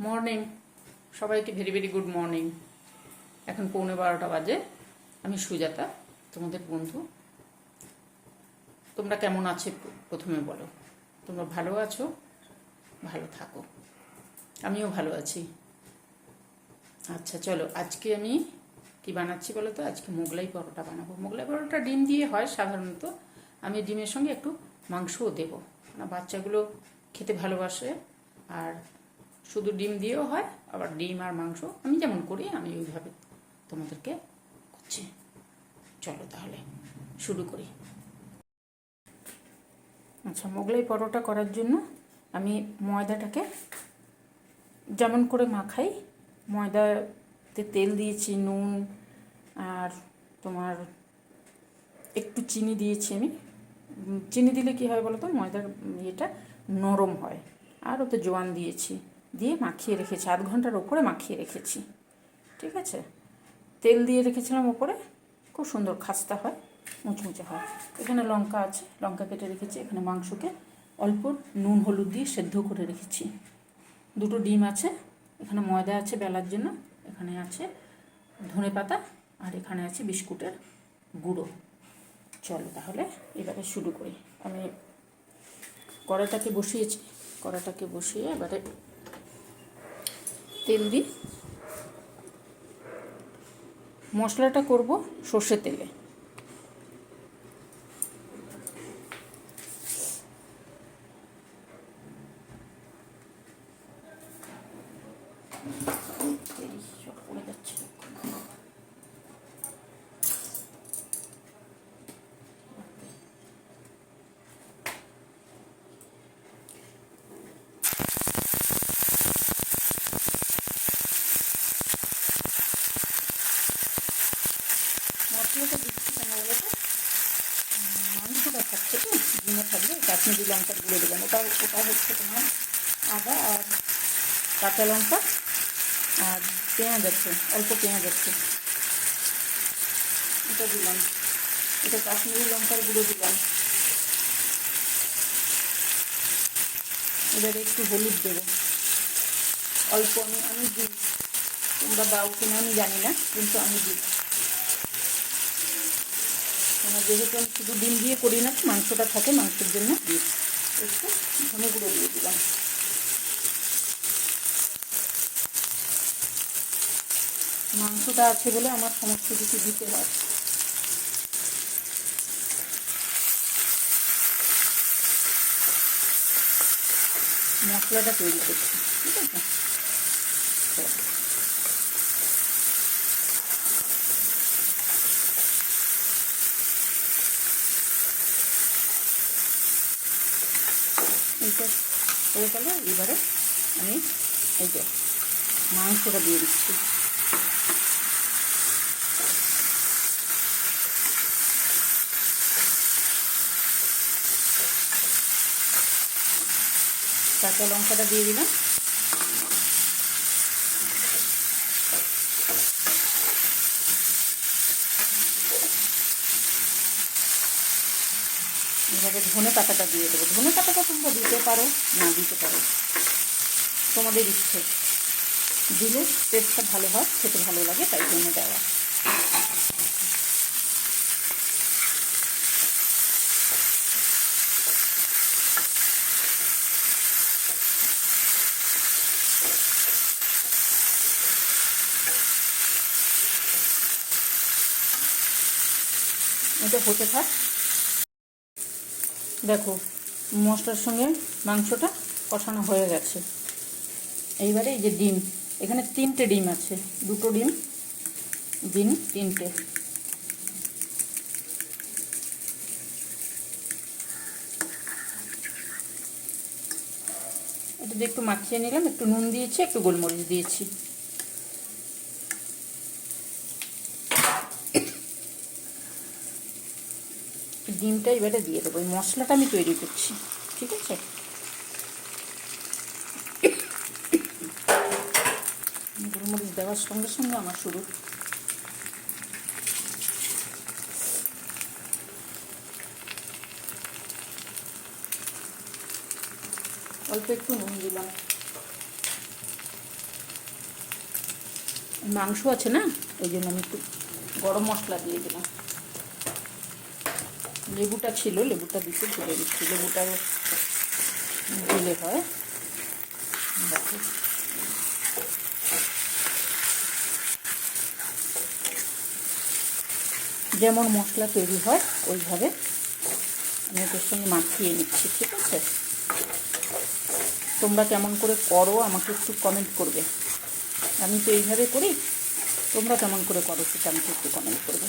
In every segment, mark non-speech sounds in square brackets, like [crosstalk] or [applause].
Morning. সবাইকে very very good morning. এখন পৌনে বারোটা বাজে। আমি সুজাতা, তোমাদের বন্ধু। তোমরা কেমন আছে প্রথমে বলো। তোমরা ভালো আছো? ভালো থাকো। আমিও ভালো আছি। আচ্ছা চলো, আজকে আমি কি বানাচ্ছি বলো তো? আজকে মোগলাই পরোটা বানাবো। মোগলাই পরোটা ডিম দিয়ে হয় সাধারণত। আমি ডিমের সঙ্গে একটু মাংসও দেবো। না বাচ্চাগুলো খেতে ভালোবাসে। আর শুধু ডিম দিয়েও হয়, আবার ডিম আর মাংস আমি যেমন করি, আমি ওইভাবে তোমাদেরকে করছি। চলো তাহলে, শুরু করি। আচ্ছা মোগলাই পরোটা করার জন্য আমি ময়দাটাকে যেমন করে মাখাই, ময়দাতে তেল দিয়েছি, নুন আর তোমার একটু চিনি দিয়েছি আমি। চিনি দিলে কী হয় বলো তো ময়দার ইয়েটা নরম হয়। আর ওতে জোয়ান দিয়েছি। দিয়ে মাখিয়ে রেখেছি, আধ ঘণ্টার ওপরে মাখিয়ে রেখেছি। ঠিক আছে? তেল দিয়ে রেখেছিলাম ওপরে খুব সুন্দর খাস্তা হয়, মুচমুচে হয়। এখানে লঙ্কা আছে, লঙ্কা কেটে রেখেছি, এখানে মাংসকে অল্প নুন, হলুদ দিয়ে সেদ্ধ করে রেখেছি। দুটো ডিম আছে, এখানে ময়দা আছে বেলার জন্য, এখানে আছে ধনে পাতা, আর এখানে আছে বিস্কুটের গুঁড়ো। চলো তাহলে এবারে শুরু করি। আমি কড়াটাকে বসিয়েছি কড়াটাকে বসিয়ে এবারে তেল দিই মশলাটা করব সর্ষে তেলে তেল সব পড়ে যাচ্ছে মশলাটা দিচ্ছি কেন বলো তো উম, মাংসটা থাকছে তো ডিমে থাকবে কাশ্মীরি লঙ্কার গুঁড়ো দিলাম। ওটা ওটা হচ্ছে তোমার আদা আর কাঁচা লঙ্কা আর পেঁয়াজ আছে, অল্প পেঁয়াজ আছে। এটা দিলাম। এটা কাশ্মীরি লঙ্কার গুঁড়ো দিলাম। এবারে একটু হলুদ দেবো। অল্প আমি আমি দিই। তোমরা দাও কিনা আমি জানি না, কিন্তু আমি দিই। আমার যেহেতু আমি শুধু ডিম দিয়ে করি না, মাংসটা থাকে মাংসের জন্য। একটু ধনে গুঁড়ো দিয়ে দিলাম। মাংসটা আছে বলে আমার সমস্ত কিছু দিতে হয়। মশলাটা তৈরি করছি, ঠিক আছে? এইটা হয়ে গেল। এবারে আমি এই যে মাংসটা দিয়ে দিচ্ছি। কাঁচা লঙ্কাটা দিয়ে দিলাম। এভাবে ধনে পাতাটা দিয়ে দেবো। ধনে পাতাটা তোমরা দিতে পারো, না দিতে পারো। তোমাদের ইচ্ছে। দিলে টেস্টটা ভালো হয়, খেতে ভালো লাগে, তাই জন্য দেওয়া। এটা হতে থাক। দেখো, মশলার সঙ্গে মাংসটা কষানো হয়ে গেছে। এইবারে এই যে ডিম, এখানে তিনটে ডিম আছে, দুটো ডিম ডিম তিনটে। এটা দিয়ে একটু মাখিয়ে নিলাম, একটু নুন দিয়েছি, একটু গোলমরিচ দিয়েছি। ডিমটা এবারে দিয়ে দেবো, এই মশলাটা আমি তৈরি করছি, ঠিক আছে? গোলমরিচ দেওয়ার সঙ্গে সঙ্গে আমার শুরু। অল্প একটু নুন দিলাম। মাংস আছে না? ওই জন্য আমি একটু গরম মশলা দিয়ে দিলাম। লেবুটা ছিল, লেবুটা দিতে ভুলে দিচ্ছি লেবুটা দিলে হয়। দেখো। যেমন মশলা তৈরি হয়, ওইভাবে আমি ওদের সঙ্গে মাখিয়ে নিচ্ছি, ঠিক আছে? তোমরা কেমন করে করো, আমাকে একটু কমেন্ট করবে। আমি তো এইভাবে করি, তোমরা কেমন করে করো সেটা আমাকে একটু কমেন্ট করবে।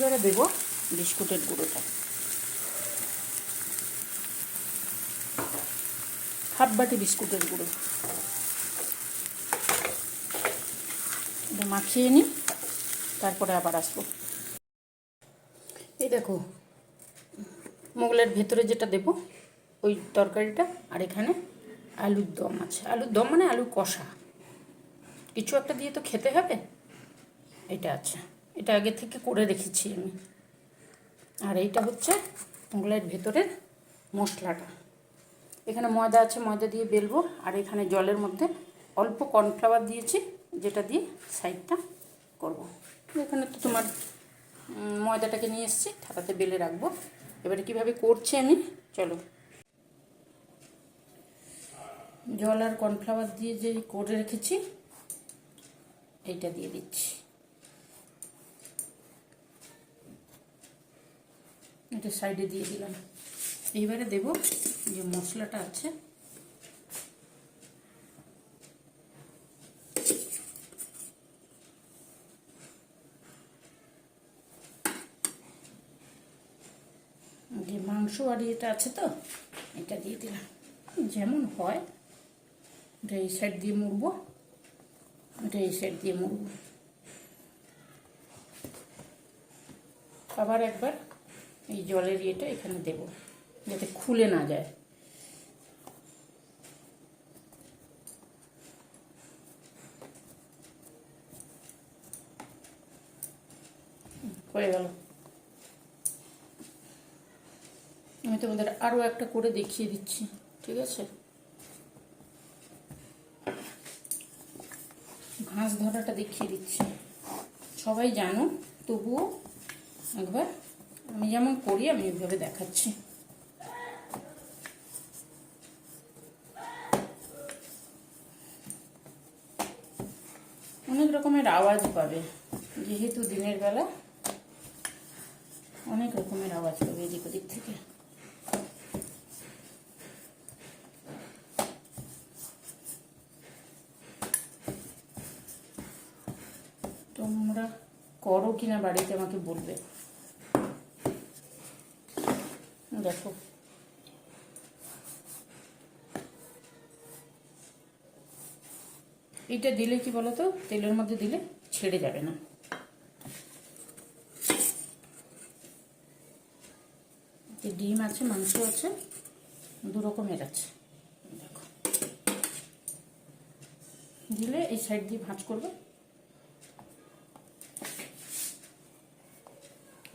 এইবারে দেবো বিস্কুটের গুঁড়োটা। হাফ বাটি বিস্কুটের গুঁড়ো। মাখিয়ে নিই, তারপরে আবার আসব। এই দেখো, মোগলের ভেতরে যেটা দেব, ওই তরকারিটা, আর এখানে আলুর দম আছে। আলুর দম মানে আলু কষা। কিছু একটা দিয়ে তো খেতে হবে, এটা আছে। এটা আগে থেকে করে রেখেছি আমি। আর এইটা হচ্ছে মোগলের ভেতরের মশলাটা। এখানে ময়দা আছে, ময়দা দিয়ে বেলবো। আর এখানে জলের মধ্যে অল্প কর্নফ্লাওয়ার দিয়েছি, যেটা দিয়ে সাইডটা করব। এখানে তো তোমার ময়দাটাকে নিয়ে এসেছি থাকাতে বেলে রাখব। এবারে কীভাবে করছি আমি, চলো। জল আর কর্নফ্লাওয়ার দিয়ে যে করে রেখেছি, এইটা দিয়ে দিচ্ছি। এটা সাইডে দিয়ে দিলাম। এইবারে দেব যে মশলাটা আছে। যে মাংস আর এটা আছে তো, এটা দিয়ে দিলাম। যেমন হয়, এটা এই সাইড দিয়ে মুড়বো, এটা এই সাইড দিয়ে মুড়বো। আবার একবার এই জলের ইয়েটা এখানে দেব, যাতে খুলে না যায়। হয়ে গেল। আমি তোমাদের আরও একটা করে দেখিয়ে দিচ্ছি, ঠিক আছে? ঘাস ধরাটা দেখিয়ে দিচ্ছি। সবাই জানো, তবুও একবার আমি যেমন করি, আমি ওইভাবে দেখাচ্ছি। অনেক রকমের আওয়াজ পাবে। যেহেতু দিনের বেলা, অনেক রকমের আওয়াজ পাবে এদিক ওদিক থেকে। তোমরা করো কিনা, বাড়িতে আমাকে বলবে। দেখো। এইটা দিলে কি বলতো? তেলের মধ্যে দিলে ছেড়ে যাবে না। ডিম আছে, মাংস আছে, দু রকমের আছে। দেখো। দিলে এই সাইড দিয়ে ভাঁজ করবে।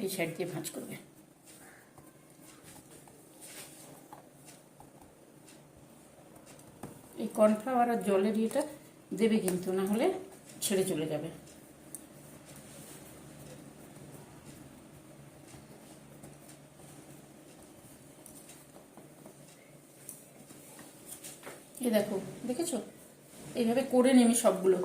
এই সাইড দিয়ে ভাঁজ করবে। কর্নফ্লাওয়ার আর জলের ইয়েটা দেবে কিন্তু, না হলে ছেড়ে চলে যাবে। এ দেখো, দেখেছ? এইভাবে করে নিই সবগুলো।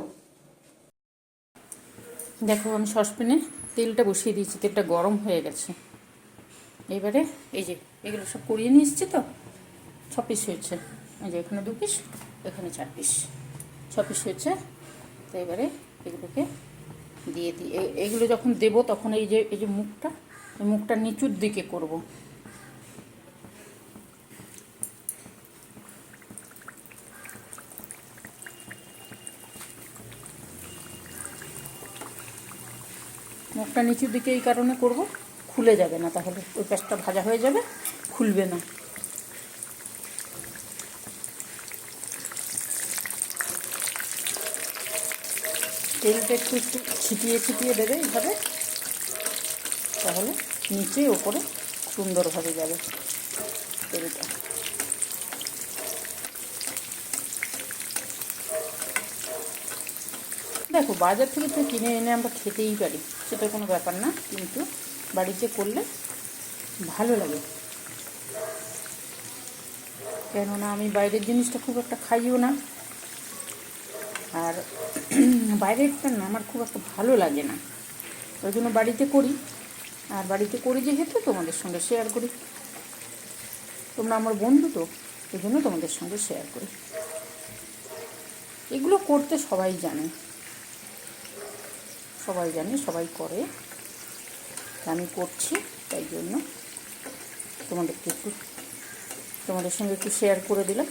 দেখো, আমি সসপ্যানে তেলটা বসিয়ে দিয়েছি, তেলটা গরম হয়ে গেছে। এবারে এই যে, এগুলো সব করিয়ে নিয়ে এসছি তো? ছ পিস হয়েছে। যে এখানে দু পিস এখানে চার পিস ছ পিস হয়েছে তো এবারে এগুলোকে দিয়ে দিই এগুলো যখন দেব তখন এই যে এই যে মুখটা, এই মুখটা নিচুর দিকে করব। মুখটা নিচুর দিকে এই কারণে করব। খুলে যাবে না, তাহলে ওই পাশটা ভাজা হয়ে যাবে, খুলবে না। তেলটা একটু একটু ছিটিয়ে ছিটিয়ে দেবে এইভাবে, তাহলে নিচে ওপরে সুন্দরভাবে যাবে তেলটা। দেখো, বাজার থেকে তো কিনে এনে আমরা খেতেই পারি, সেটা কোনো ব্যাপার না, কিন্তু বাড়িতে করলে ভালো লাগে। কেননা আমি বাইরের জিনিসটা খুব একটা খাইও না। আর [clears throat] বাইরেরটা না আমার খুব একটা ভালো লাগে না। ওই জন্য বাড়িতে করি। আর বাড়িতে করি যেহেতু তোমাদের সঙ্গে শেয়ার করি। তোমরা আমার বন্ধু তো এই জন্য তোমাদের সঙ্গে শেয়ার করি। এগুলো করতে সবাই জানে। সবাই জানে, সবাই করে। আমি করছি, তাই জন্য তোমাদেরকে একটু, তোমাদের সঙ্গে একটু শেয়ার করে দিলাম।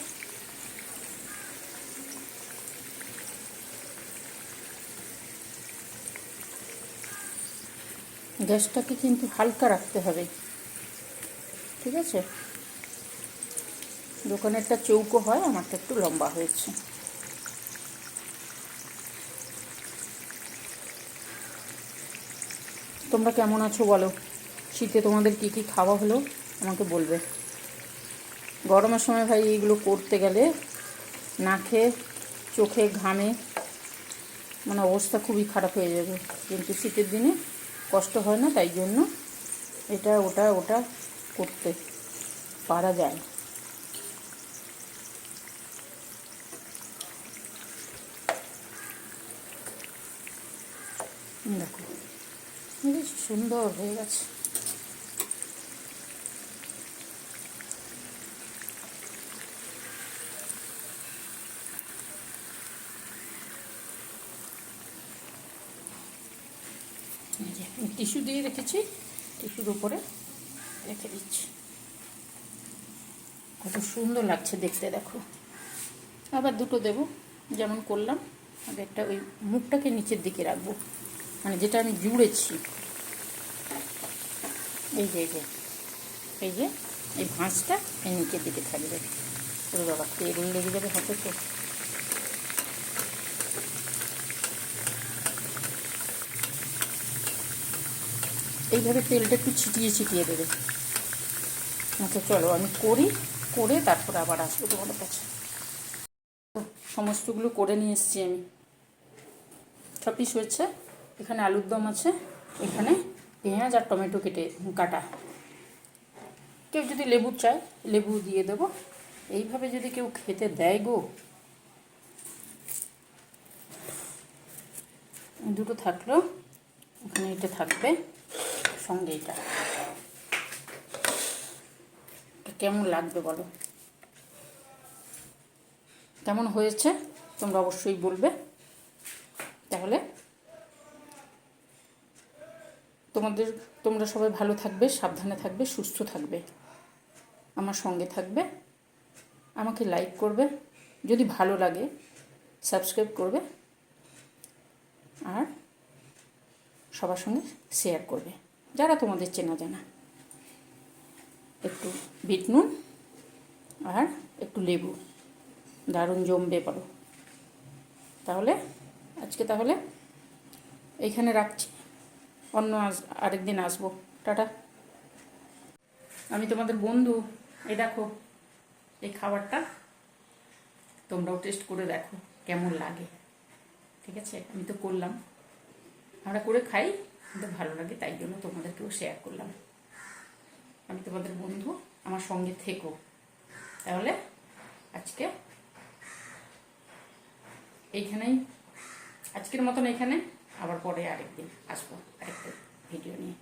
গ্যাসটাকে কিন্তু হালকা রাখতে হবে। ঠিক আছে? দোকানেরটা চৌকো হয়, আমারটা একটু লম্বা হয়েছে। তোমরা কেমন আছো বলো? শীতে তোমাদের কী কী খাওয়া হলো? আমাকে বলবে। গরমের সময় ভাই এইগুলো করতে গেলে না খেয়ে চোখে, ঘামে মানে অবস্থা খুবই খারাপ হয়ে যাবে। কিন্তু শীতের দিনে কষ্ট হয় না, তাই জন্য এটা, ওটা ওটা করতে পারা যায়। দেখো সুন্দর হয়ে গেছে এই যে টিস্যু দিয়ে রেখেছি, টিস্যুর উপরে রেখে দিচ্ছি। কত সুন্দর লাগছে দেখতে, দেখো। আবার দুটো দেব, যেমন করলাম। আগে একটা ওই মুখটাকে নিচের দিকে রাখব মানে যেটা আমি জুড়েছি। এই যে এই যে এই যে, এই ভাঁজটা এই নিচের দিকে থাকবে। ওই বাবা তেল লেগে যাবে হাতে তো। এইভাবে তেলটা একটু ছিটিয়ে ছিটিয়ে দেবে। আচ্ছা চলো, আমি করি, করে তারপরে আবার আসব তোমাদের কাছে। সমস্তগুলো করে নিয়ে এসেছি আমি। ছ পিস হয়েছে। এখানে আলুর দম আছে, এখানে পেঁয়াজ আর টমেটো কেটে, কাটা। কেউ যদি লেবু চায়, লেবু দিয়ে দেবো। এইভাবে যদি কেউ খেতে দেয় গো। দুটো থাকল, এখানে এটা থাকবে। সঙ্গে এটা। কেমন লাগবে বলো? কেমন হয়েছে? তোমরা অবশ্যই বলবে। তাহলে তোমাদের, তোমরা সবাই ভালো থাকবে, সাবধানে থাকবে, সুস্থ থাকবে, আমার সঙ্গে থাকবে, আমাকে লাইক করবে, যদি ভালো লাগে সাবস্ক্রাইব করবে, আর সবার সঙ্গে শেয়ার করবে। যারা তোমাদের চেনা জানা। একটু বিট নুন আর একটু লেবু। দারুণ জমবে পারো তাহলে, আজকে তাহলে এইখানে রাখছি। অন্য আস আরেকদিন আসব। টাটা। আমি তোমাদের বন্ধু। এই দেখো, এই খাবারটা তোমরাও টেস্ট করে দেখো কেমন লাগে। ঠিক আছে? আমি তো করলাম। আমরা করে খাই। কিন্তু ভালো লাগে, তাই জন্য তোমাদেরকেও শেয়ার করলাম। আমি তোমাদের বন্ধু, আমার সঙ্গে থেকো। তাহলে আজকে এইখানেই, আজকের মতন এখানে, আবার পরে আরেকদিন আসব, আরেকটা ভিডিও নিয়ে।